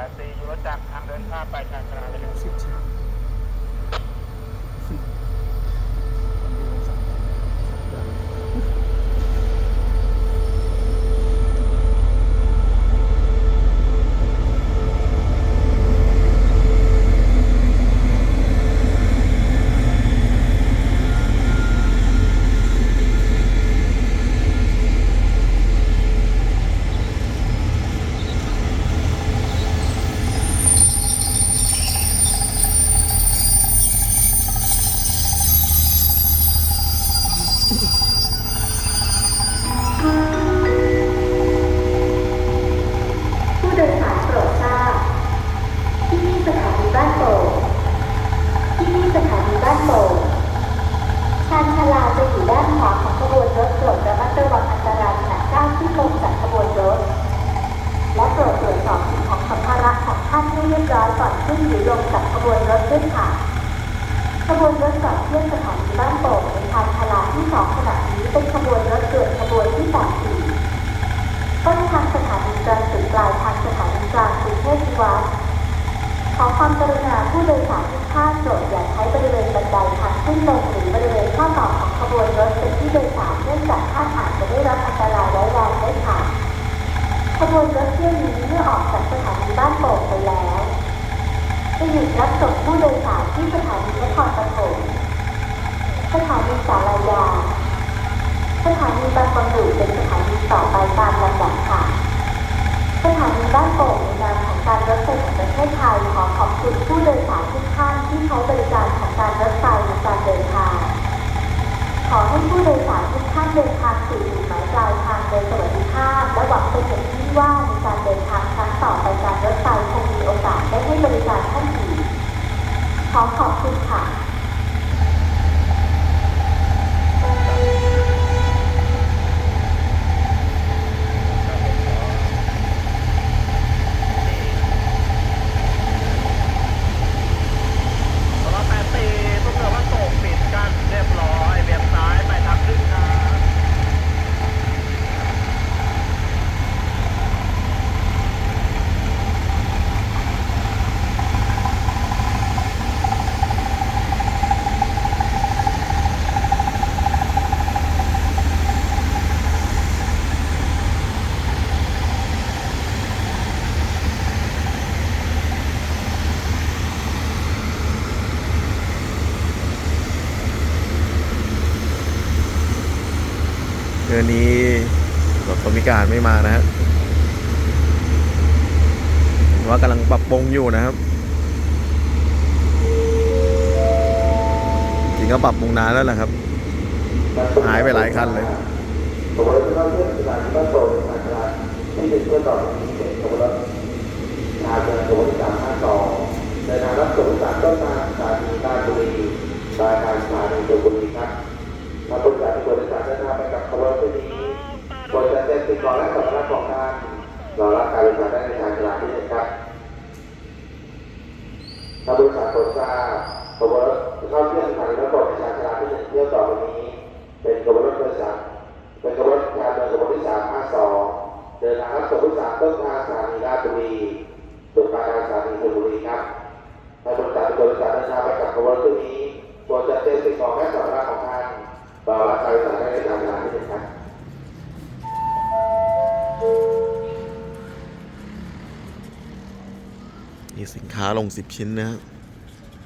สายสี่อยู่รถจักรทางเดินข้ามไปชานชาลาเลยครับ สิบชิ้น ผู้โดยสารโปรดทราบ ที่นี่สถานีบ้านโป่งที่นี่สถานีบ้านโป่งชานชาลาจะอยู่ ด้านขวาของขบวนรถโปรดระมัดระวังอันตรายขณะก้าวขึ้นลงจากขบวนรถ และโปรดตรวจสอบสิ่งของสัมภาระของท่านให้เรียบร้อยก่อนขึ้นหรือลงจากขบวนรถด้วยค่ะ ขบวนรถก่อนเที่ยงสถานีบ้านโป่งในชานชาลาที่สองขณะนี้เป็นขบวนรถด่วนขบวนที่แปดสี่ต้นทางสถานีกลางถึงปลายทางสถานีกลางกรุงเทพพิวัตรขอความกรุณาผู้โดยสารทุกท่านโปรดอย่าใช้บริเวณบันไดทางขึ้นลงหรือบริเวณข้อต่อของ ถเป็นที่โดยสารเนื่องจากท่านอาจจะได้รับอันตรายร้ายแรงได้ค่ะขบวนรถเที่ยวนี้เมื่อออกจากสถานีบ้านโป่งไปแล้วจะหยุดรับส่งผู้โดยสารที่สถานีนครปฐมสถานีสารยา สถานีบางบอนดูเป็นสถานีต่อไปตามลำดับค่ะ สถานีบ้านโป่งในนามของการรถไฟแห่งประเทศไทยขอขอบคุณผู้โดยสารทุกท่านที่ใช้บริการรถไฟในการเดินทาง ขอ ให้ผู้โดยสารทุกท่านเดินทางสู่จุดหมายปลายทางโดยสวัสดิภาพและหวังเป็นอย่างยิ่งว่าในการเดินทางครั้งต่อไปการรถไฟคงมีโอกาสได้ให้บริการท่านอีกขอขอบคุณค่ะ สำหรับแปดสี่ทุกเรือว่าโป่งปิดกันเรียบร้อยเบี่ยงซ้ายไปทางขึ้นครับ เดือนนี้รถคนพิการไม่มานะฮะว่ากำลังปรับปรุงอยู่นะครับ จริงก็ปรับปรุงนานแล้วแหละครับ หายไปหลายคันเลยผมรถที่เข้าเที่ยวสถานีบ้านโป่งสถานีที่เป็นต่อจากนี้เป็นผมรถทางเดินตัวที่สามห้าสองเดินทางรับส่งจากต้นทางสถานีราชบุรีปลายทางสถานีชลบุรีครับถ้าบริการที่บริ การเดินทางไปกับขบวนที่นี้บริการเต็มติดก่อนและสัมภาระของทางรอรับการบริการได้ในทางจรารที่นึ่ครับถ้าบริษัทโปรดทราบขบวนรถเข้าเที่ยวสถานีรถไฟประชาชนที่หนึ่เที่ยวต่อไปนี้ เป็นขบวนรถโดยสารเป็นขบวนรถการเดินขบวนที่สามห้าสองเดินทางรับส่งผู้โดยสารต้นทางสถานีราชบุรีสุดปลายทางสถานีชลบุรีครับถ้าบริษัทโดยสารเดินทางไปกับขบวนรถนี้โปรจัดเตรียมสิ่งของและสัมภาระของท่านต่อรั บารบริการได้ในทำงานนึ่ครับนี่สินค้าลงสิบชิ้นนะฮะ